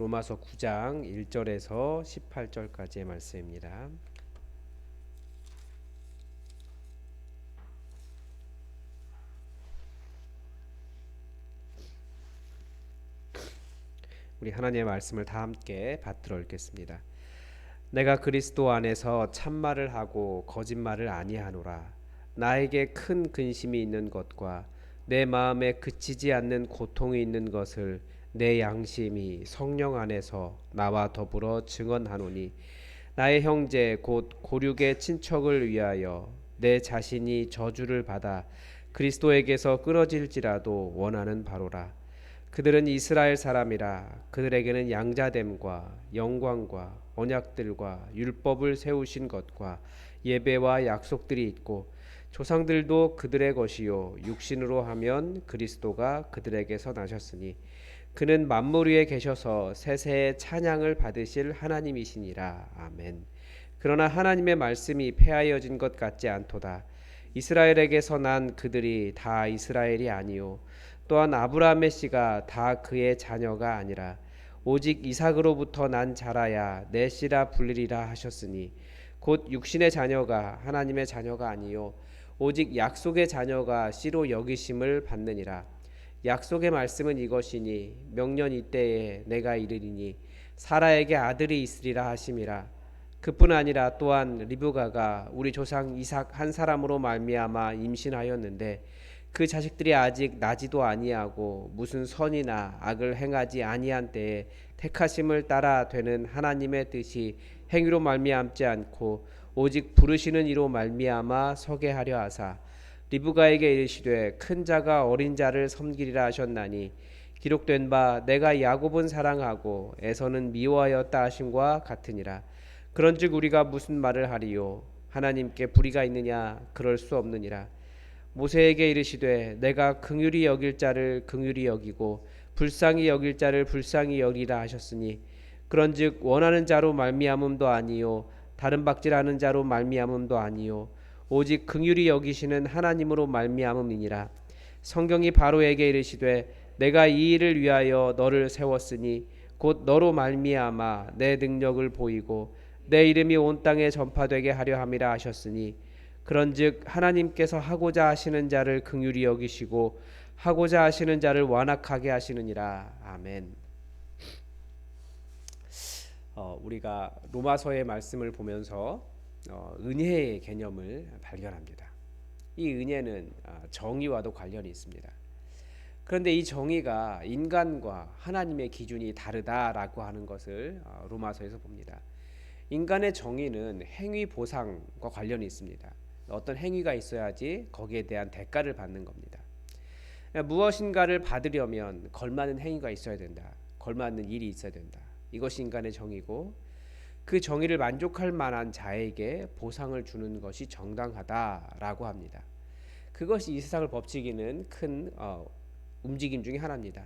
로마서 9장 1절에서 18절까지의 말씀입니다. 우리 하나님의 말씀을 다 함께 받들어 읽겠습니다. 내가 그리스도 안에서 참말을 하고 거짓말을 아니하노라. 나에게 큰 근심이 있는 것과 내 마음에 그치지 않는 고통이 있는 것을 내 양심이 성령 안에서 나와 더불어 증언하노니 나의 형제 곧 고륙의 친척을 위하여 내 자신이 저주를 받아 그리스도에게서 끊어질지라도 원하는 바로라. 그들은 이스라엘 사람이라 그들에게는 양자됨과 영광과 언약들과 율법을 세우신 것과 예배와 약속들이 있고 조상들도 그들의 것이요 육신으로 하면 그리스도가 그들에게서 나셨으니 그는 만물 위에 계셔서 세세의 찬양을 받으실 하나님이시니라 아멘. 그러나 하나님의 말씀이 폐하여진 것 같지 않도다. 이스라엘에게서 난 그들이 다 이스라엘이 아니요 또한 아브라함의 씨가 다 그의 자녀가 아니라 오직 이삭으로부터 난 자라야 내 씨라 불리리라 하셨으니 곧 육신의 자녀가 하나님의 자녀가 아니요 오직 약속의 자녀가 씨로 여기심을 받느니라 약속의 말씀은 이것이니 명년 이때에 내가 이르리니 사라에게 아들이 있으리라 하심이라. 그뿐 아니라 또한 리브가가 우리 조상 이삭 한 사람으로 말미암아 임신하였는데 그 자식들이 아직 나지도 아니하고 무슨 선이나 악을 행하지 아니한 때에 택하심을 따라 되는 하나님의 뜻이 행위로 말미암지 않고 오직 부르시는 이로 말미암아 서게 하려 하사 리브가에게 이르시되 큰 자가 어린 자를 섬기리라 하셨나니 기록된 바 내가 야곱은 사랑하고 에서는 미워하였다 하심과 같으니라. 그런즉 우리가 무슨 말을 하리요? 하나님께 불의가 있느냐? 그럴 수 없느니라. 모세에게 이르시되 내가 긍휼히 여길 자를 긍휼히 여기고 불쌍히 여길 자를 불쌍히 여기라 하셨으니 그런즉 원하는 자로 말미암음도 아니요 다른 박질하는 자로 말미암음도 아니요 오직 긍휼히 여기시는 하나님으로 말미암음이니라 성경이 바로에게 이르시되 내가 이 일을 위하여 너를 세웠으니 곧 너로 말미암아 내 능력을 보이고 내 이름이 온 땅에 전파되게 하려 함이라 하셨으니 그런즉 하나님께서 하고자 하시는 자를 긍휼히 여기시고 하고자 하시는 자를 완악하게 하시느니라 아멘. 어, 우리가 로마서의 말씀을 보면서 어, 은혜의 개념을 발견합니다. 이 은혜는 어, 정의와도 관련이 있습니다. 그런데 이 정의가 인간과 하나님의 기준이 다르다라고 하는 것을 어, 로마서에서 봅니다. 인간의 정의는 행위 보상과 관련이 있습니다. 어떤 행위가 있어야지 거기에 대한 대가를 받는 겁니다. 무엇인가를 받으려면 걸맞는 행위가 있어야 된다. 걸맞는 일이 있어야 된다. 이것이 인간의 정의고 그 정의를 만족할 만한 자에게 보상을 주는 것이 정당하다라고 합니다. 그것이 이 세상을 법칙이는 큰 어, 움직임 중의 하나입니다.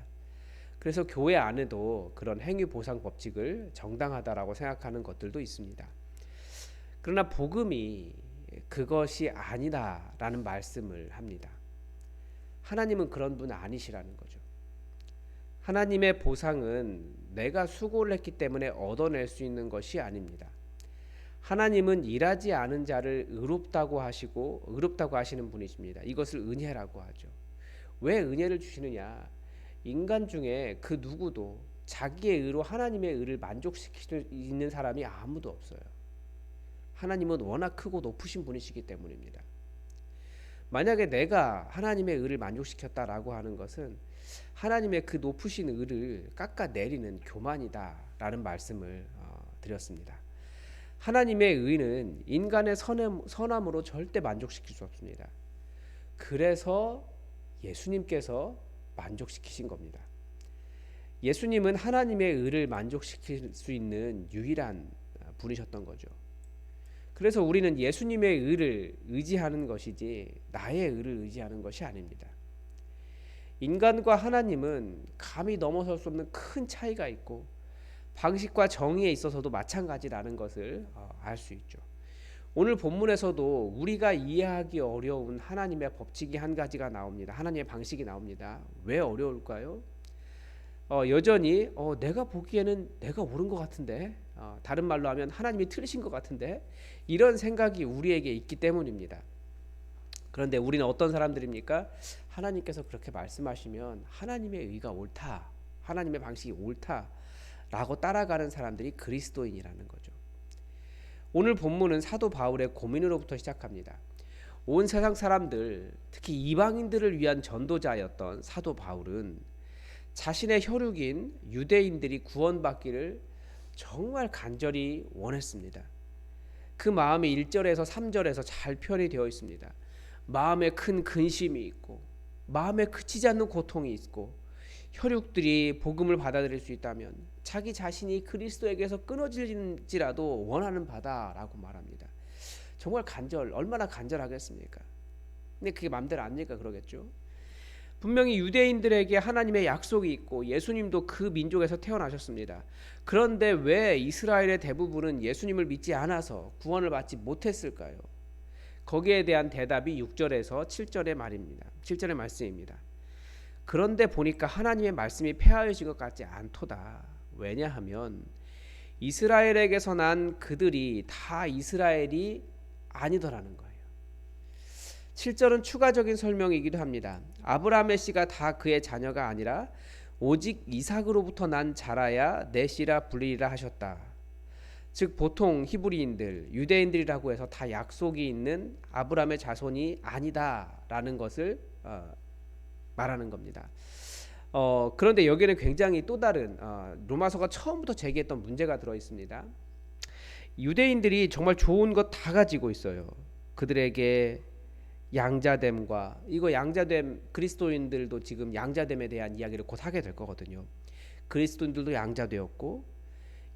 그래서 교회 안에도 그런 행위 보상 법칙을 정당하다라고 생각하는 것들도 있습니다. 그러나 복음이 그것이 아니다라는 말씀을 합니다. 하나님은 그런 분 아니시라는 거죠. 하나님의 보상은 내가 수고를 했기 때문에 얻어낼 수 있는 것이 아닙니다. 하나님은 일하지 않은 자를 의롭다고 하시고 의롭다고 하시는 분이십니다. 이것을 은혜라고 하죠. 왜 은혜를 주시느냐? 인간 중에 그 누구도 자기의 의로 하나님의 의를 있는 사람이 아무도 없어요. 하나님은 워낙 크고 높으신 분이시기 때문입니다. 만약에 내가 하나님의 의를 만족시켰다라고 하는 것은 하나님의 그 높으신 의를 깎아내리는 교만이다라는 말씀을 어, 드렸습니다. 하나님의 의는 인간의 선함, 으로 절대 만족시킬 수 없습니다. 그래서 예수님께서 만족시키신 겁니다. 예수님은 하나님의 의를 만족시킬 수 있는 유일한 분이셨던 거죠. 그래서 우리는 예수님의 의를 의지하는 것이지 나의 의를 의지하는 것이 아닙니다. 인간과 하나님은 감히 넘어설 수 없는 큰 차이가 있고 방식과 정의에 있어서도 마찬가지라는 것을 어, 알수 있죠. 오늘 본문에서도 우리가 이해하기 어려운 하나님의 법칙이 한 가지가 나옵니다. 하나님의 방식이 나옵니다. 왜 어려울까요? 어, 여전히 어, 내가 보기에는 내가 옳은 것 같은데 어, 다른 말로 하면 하나님이 틀리신 것 같은데 이런 생각이 우리에게 있기 때문입니다. 그런데 우리는 어떤 사람들입니까? 하나님께서 그렇게 말씀하시면 하나님의 의가 옳다, 하나님의 방식이 옳다라고 따라가는 사람들이 그리스도인이라는 거죠. 오늘 본문은 사도 바울의 고민으로부터 시작합니다. 온 세상 사람들, 특히 이방인들을 위한 전도자였던 사도 바울은 자신의 혈육인 유대인들이 구원받기를 정말 간절히 원했습니다. 그 마음이 1절에서 3절에서 잘 표현이 되어 있습니다. 마음에 큰 근심이 있고 마음에 그치지 않는 고통이 있고 혈육들이 복음을 받아들일 수 있다면 자기 자신이 그리스도에게서 끊어질지라도 원하는 바다라고 말합니다. 정말 간절 얼마나 간절하겠습니까? 근데 그게 마음대로 안 되니까 그러겠죠. 분명히 유대인들에게 하나님의 약속이 있고 예수님도 그 민족에서 태어나셨습니다. 그런데 왜 이스라엘의 대부분은 예수님을 믿지 않아서 구원을 받지 못했을까요? 거기에 대한 대답이 6절에서 7절의 말입니다. 7절의 말씀입니다. 그런데 보니까 하나님의 말씀이 폐하여진 것 같지 않도다. 왜냐하면 이스라엘에게서 난 그들이 다 이스라엘이 아니더라는 거예요. 7절은 추가적인 설명이기도 합니다. 아브라함의 씨가 다 그의 자녀가 아니라 오직 이삭으로부터 난 자라야 내 씨라 불리리라 하셨다. 즉 보통 히브리인들, 유대인들이라고 해서 다 약속이 있는 아브라함의 자손이 아니다라는 것을 어, 말하는 겁니다. 어, 그런데 여기는 굉장히 또 다른 어, 로마서가 처음부터 제기했던 문제가 들어 있습니다. 유대인들이 정말 좋은 것 다 가지고 있어요. 그들에게 양자됨과 이거 양자됨 그리스도인들도 지금 양자됨에 대한 이야기를 곧 하게 될 거거든요. 그리스도인들도 양자되었고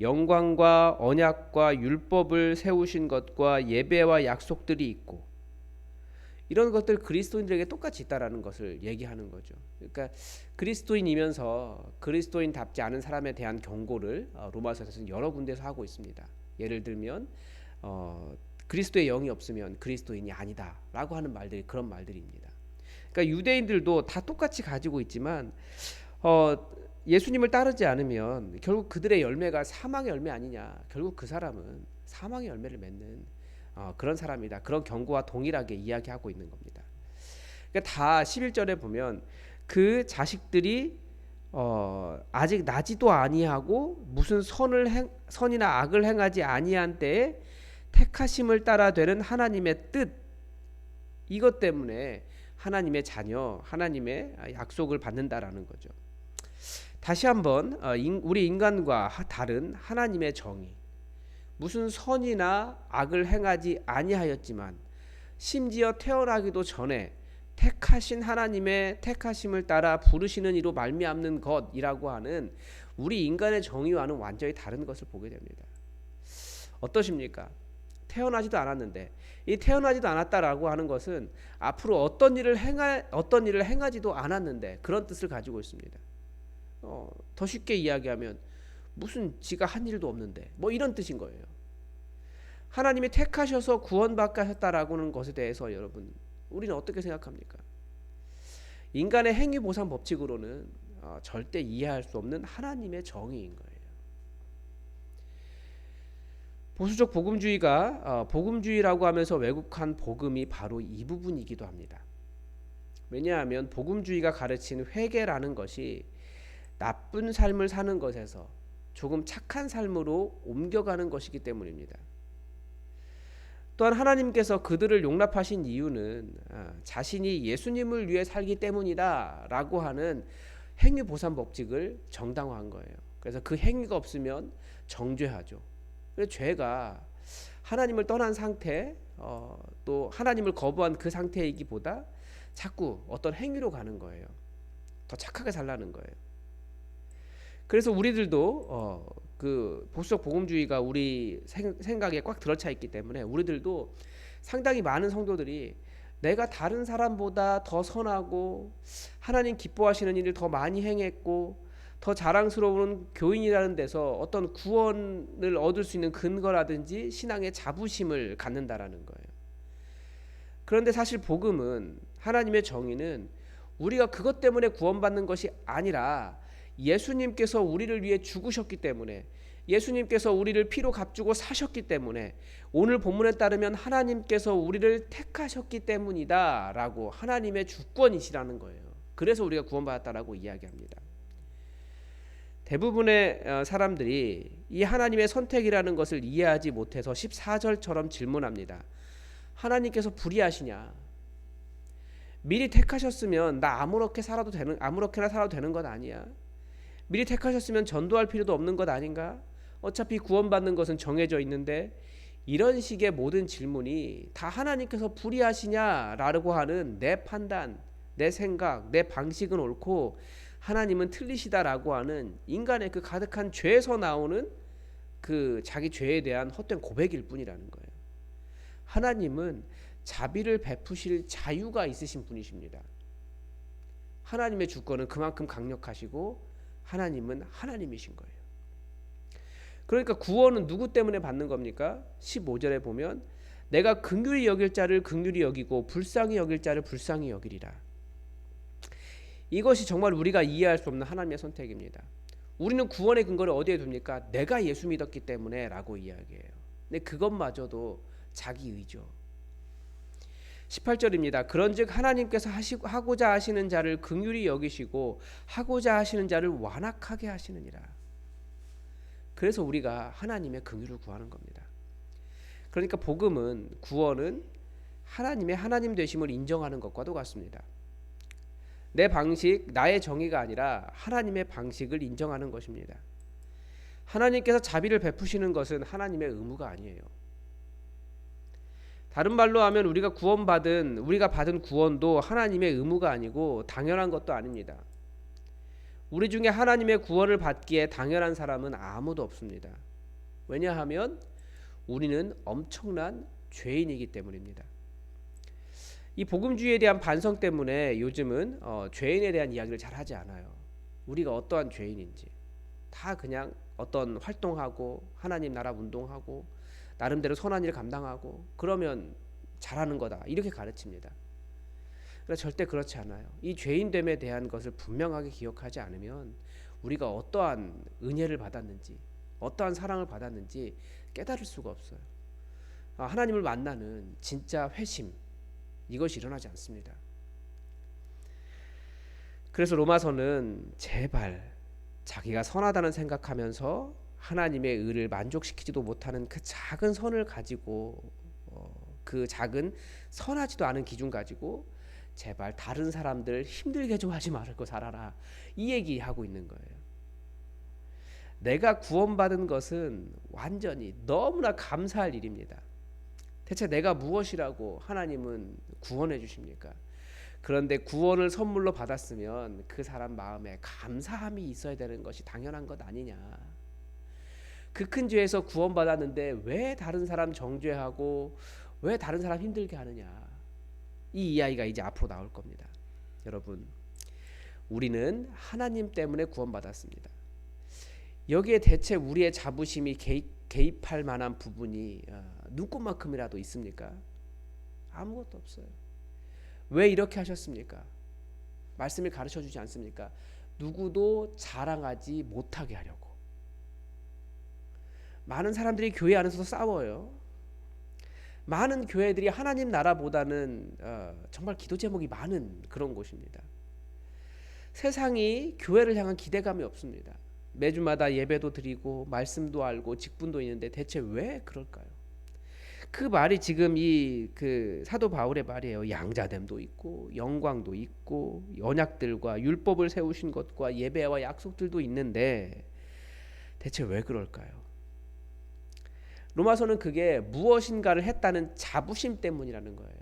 영광과 언약과 율법을 세우신 것과 예배와 약속들이 있고 이런 것들 그리스도인들에게 똑같이 있다라는 것을 얘기하는 거죠. 그러니까 그리스도인이면서 그리스도인답지 않은 사람에 대한 경고를 어, 로마서에서는 여러 군데서 하고 있습니다. 예를 들면 어, 그리스도의 영이 없으면 그리스도인이 아니다라고 하는 말들이 그런 말들입니다. 그러니까 유대인들도 다 똑같이 가지고 있지만 어, 예수님을 따르지 않으면 결국 그들의 열매가 사망의 열매 아니냐. 결국 그 사람은 사망의 열매를 맺는 어, 그런 사람이다. 그런 경고와 동일하게 이야기하고 있는 겁니다. 그러니까 다 11절에 보면 그 자식들이 어, 아직 나지도 아니하고 무슨 선을 행, 선이나 악을 행하지 아니한 때에 택하심을 따라 되는 하나님의 뜻 이것 때문에 하나님의 자녀, 하나님의 약속을 받는다라는 거죠. 다시 한번 어, 우리 인간과 다른 하나님의 정의 무슨 선이나 악을 행하지 아니하였지만 심지어 태어나기도 전에 택하신 하나님의 택하심을 따라 부르시는 이로 말미암는 것이라고 하는 우리 인간의 정의와는 완전히 다른 것을 보게 됩니다. 어떠십니까? 태어나지도 않았는데 이 태어나지도 않았다라고 하는 것은 앞으로 어떤 일을 행하 어떤 일을 행하지도 않았는데 그런 뜻을 가지고 있습니다. 어, 더 쉽게 이야기하면 무슨 지가 한 일도 없는데 뭐 이런 뜻인 거예요. 하나님이 택하셔서 구원받게 하셨다라고는 것에 대해서 여러분 우리는 어떻게 생각합니까? 인간의 행위 보상 법칙으로는 어, 절대 이해할 수 없는 하나님의 정의인 거예요. 보수적 복음주의가 어, 복음주의라고 하면서 왜곡한 복음이 바로 이 부분이기도 합니다. 왜냐하면 복음주의가 가르치는 회개라는 것이 나쁜 삶을 사는 것에서 조금 착한 삶으로 옮겨가는 것이기 때문입니다. 또한 하나님께서 그들을 용납하신 이유는 아, 자신이 예수님을 위해 살기 때문이다라고 하는 행위 보상 법칙을 정당화한 거예요. 그래서 그 행위가 없으면 정죄하죠. 그래서 죄가 하나님을 떠난 상태, 어, 또 하나님을 거부한 그 상태이기보다 자꾸 어떤 행위로 가는 거예요. 더 착하게 살라는 거예요. 그래서 우리들도 어, 그 보수적 복음주의가 우리 생, 각에 꽉 들어차 있기 때문에 우리들도 상당히 많은 성도들이 내가 다른 사람보다 더 선하고 하나님 기뻐하시는 일을 더 많이 행했고 더 자랑스러운 교인이라는 데서 어떤 구원을 얻을 수 있는 근거라든지 신앙의 자부심을 갖는다라는 거예요. 그런데 사실 복음은 하나님의 정의는 우리가 그것 때문에 구원받는 것이 아니라 예수님께서 우리를 위해 죽으셨기 때문에 예수님께서 우리를 피로 값주고 사셨기 때문에 오늘 본문에 따르면 하나님께서 우리를 택하셨기 때문이다라고 하나님의 주권이시라는 거예요. 그래서 우리가 구원받았다라고 이야기합니다. 대부분의 어, 사람들이 이 하나님의 선택이라는 것을 이해하지 못해서 14절처럼 질문합니다. 하나님께서 불의하시냐? 미리 택하셨으면 나 아무렇게 살아도 되는 아무렇게나 살아도 되는 것 아니야? 미리 택하셨으면 전도할 필요도 없는 것 아닌가? 어차피 구원받는 것은 정해져 있는데 이런 식의 모든 질문이 다 하나님께서 불의하시냐라고 하는 내 판단, 내 생각, 내 방식은 옳고 하나님은 틀리시다라고 하는 인간의 그 가득한 죄에서 나오는 그 자기 죄에 대한 헛된 고백일 뿐이라는 거예요. 하나님은 자비를 베푸실 자유가 있으신 분이십니다. 하나님의 주권은 그만큼 강력하시고 하나님은 하나님이신 거예요. 그러니까 구원은 누구 때문에 받는 겁니까? 15절에 보면 내가 긍휼히 여길 자를 긍휼히 여기고 불쌍히 여길 자를 불쌍히 여기리라. 이것이 정말 우리가 이해할 수 없는 하나님의 선택입니다. 우리는 구원의 근거를 어디에 둡니까? 내가 예수 믿었기 때문에라고 이야기해요. 근데 그것마저도 자기 의죠. 18절입니다. 그런즉 하나님께서 하시고 하고자 하시는 자를 긍휼히 여기시고 하고자 하시는 자를 완악하게 하시느니라. 그래서 우리가 하나님의 긍휼을 구하는 겁니다. 그러니까 복음은 구원은 하나님의 하나님 되심을 인정하는 것과도 같습니다. 내 방식, 나의 정의가 아니라 하나님의 방식을 인정하는 것입니다. 하나님께서 자비를 베푸시는 것은 하나님의 의무가 아니에요. 다른 말로 하면 우리가 구원받은 우리가 받은 구원도 하나님의 의무가 아니고 당연한 것도 아닙니다. 우리 중에 하나님의 구원을 받기에 당연한 사람은 아무도 없습니다. 왜냐하면 우리는 엄청난 죄인이기 때문입니다. 이 복음주의에 대한 반성 때문에 요즘은 어, 죄인에 대한 이야기를 잘 하지 않아요. 우리가 어떠한 죄인인지 다 그냥 어떤 활동하고 하나님 나라 운동하고 나름대로 선한 일을 감당하고 그러면 잘하는 거다 이렇게 가르칩니다. 그러나 절대 그렇지 않아요. 이 죄인됨에 대한 것을 분명하게 기억하지 않으면 우리가 어떠한 은혜를 받았는지 어떠한 사랑을 받았는지 깨달을 수가 없어요. 아, 하나님을 만나는 진짜 회심 이것이 일어나지 않습니다. 그래서 로마서는 제발 자기가 선하다는 생각하면서 하나님의 의를 만족시키지도 못하는 그 작은 선을 가지고 어, 그 작은 선하지도 않은 기준 가지고 제발 다른 사람들 힘들게 좀 하지 말고 살아라 이 얘기하고 있는 거예요. 내가 구원받은 것은 완전히 너무나 감사할 일입니다. 대체 내가 무엇이라고 하나님은 구원해 주십니까? 그런데 구원을 선물로 받았으면 그 사람 마음에 감사함이 있어야 되는 것이 당연한 것 아니냐. 그 큰 죄에서 구원받았는데 왜 다른 사람 정죄하고 왜 다른 사람 힘들게 하느냐. 이 이야기가 이제 앞으로 나올 겁니다. 여러분, 우리는 하나님 때문에 구원받았습니다. 여기에 대체 우리의 자부심이 개입, 개입할 만한 부분이 어, 눈꽃만큼이라도 있습니까? 아무것도 없어요. 왜 이렇게 하셨습니까? 말씀을 가르쳐 주지 않습니까? 누구도 자랑하지 못하게 하려고. 많은 사람들이 교회 안에서 싸워요. 많은 교회들이 하나님 나라보다는 어, 정말 기도 제목이 많은 그런 곳입니다. 세상이 교회를 향한 기대감이 없습니다. 매주마다 예배도 드리고 말씀도 알고 직분도 있는데 대체 왜 그럴까요? 그 말이 지금 이 그 사도 바울의 말이에요. 양자됨도 있고 영광도 있고 언약들과 율법을 세우신 것과 예배와 약속들도 있는데 대체 왜 그럴까요? 로마서는 그게 무엇인가를 했다는 자부심 때문이라는 거예요.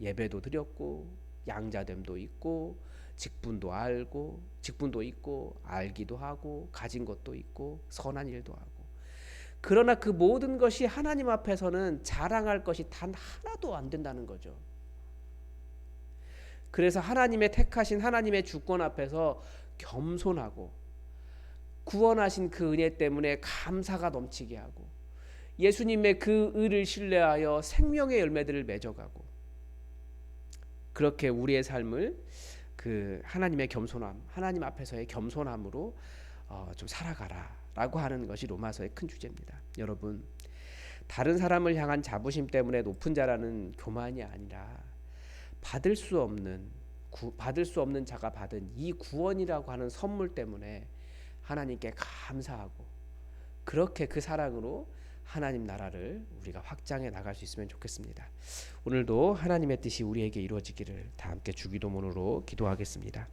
예배도 드렸고 양자됨도 있고 직분도 알고 직분도 있고 알기도 하고 가진 것도 있고 선한 일도 하고 그러나 그 모든 것이 하나님 앞에서는 자랑할 것이 단 하나도 안 된다는 거죠. 그래서 하나님의 택하신 하나님의 주권 앞에서 겸손하고 구원하신 그 은혜 때문에 감사가 넘치게 하고 예수님의 그 의를 신뢰하여 생명의 열매들을 맺어가고 그렇게 우리의 삶을 그 하나님의 겸손함, 하나님 앞에서의 겸손함으로 어, 좀 살아가라라고 하는 것이 로마서의 큰 주제입니다. 여러분 다른 사람을 향한 자부심 때문에 높은 자라는 교만이 아니라 받을 수 없는 구, 받을 수 없는 자가 받은 이 구원이라고 하는 선물 때문에 하나님께 감사하고 그렇게 그 사랑으로 하나님 나라를 우리가 확장해 나갈 수 있으면 좋겠습니다. 오늘도 하나님의 뜻이 우리에게 이루어지기를 다 함께 주기도문으로 기도하겠습니다.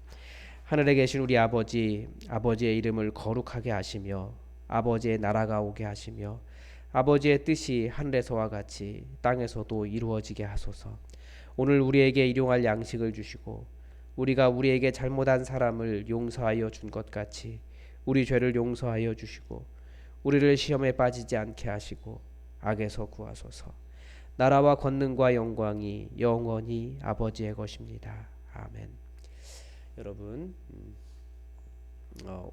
하늘에 계신 우리 아버지, 아버지의 이름을 거룩하게 하시며 아버지의 나라가 오게 하시며 아버지의 뜻이 하늘에서와 같이 땅에서도 이루어지게 하소서. 오늘 우리에게 일용할 양식을 주시고 우리가 우리에게 잘못한 사람을 용서하여 준 것 같이 우리 죄를 용서하여 주시고 우리를 시험에 빠지지 않게 하시고 악에서 구하소서. 나라와 권능과 영광이 영원히 아버지의 것입니다. 아멘. 여러분 음, 어,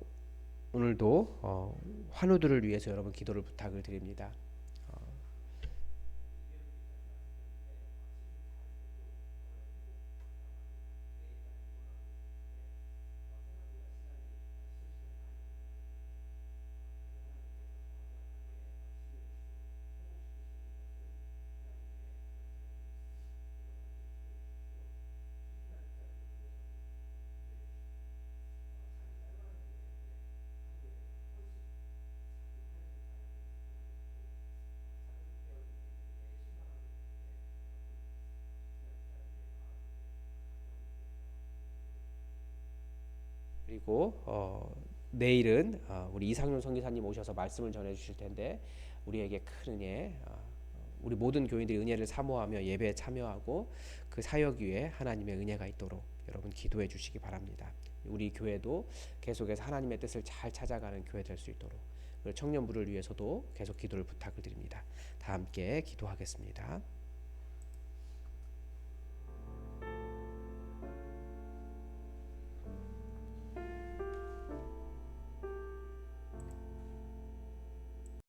오늘도 어, 환우들을 위해서 여러분 기도를 부탁을 드립니다. 그리고 어, 내일은 어, 우리 이상윤 선교사님 오셔서 말씀을 전해 주실 텐데 우리에게 큰 은혜 어, 우리 모든 교인들이 은혜를 사모하며 예배에 참여하고 그 사역 위에 하나님의 은혜가 있도록 여러분 기도해 주시기 바랍니다. 우리 교회도 계속해서 하나님의 뜻을 잘 찾아가는 교회 될 수 있도록 청년부를 위해서도 계속 기도를 부탁을 드립니다. 다 함께 기도하겠습니다.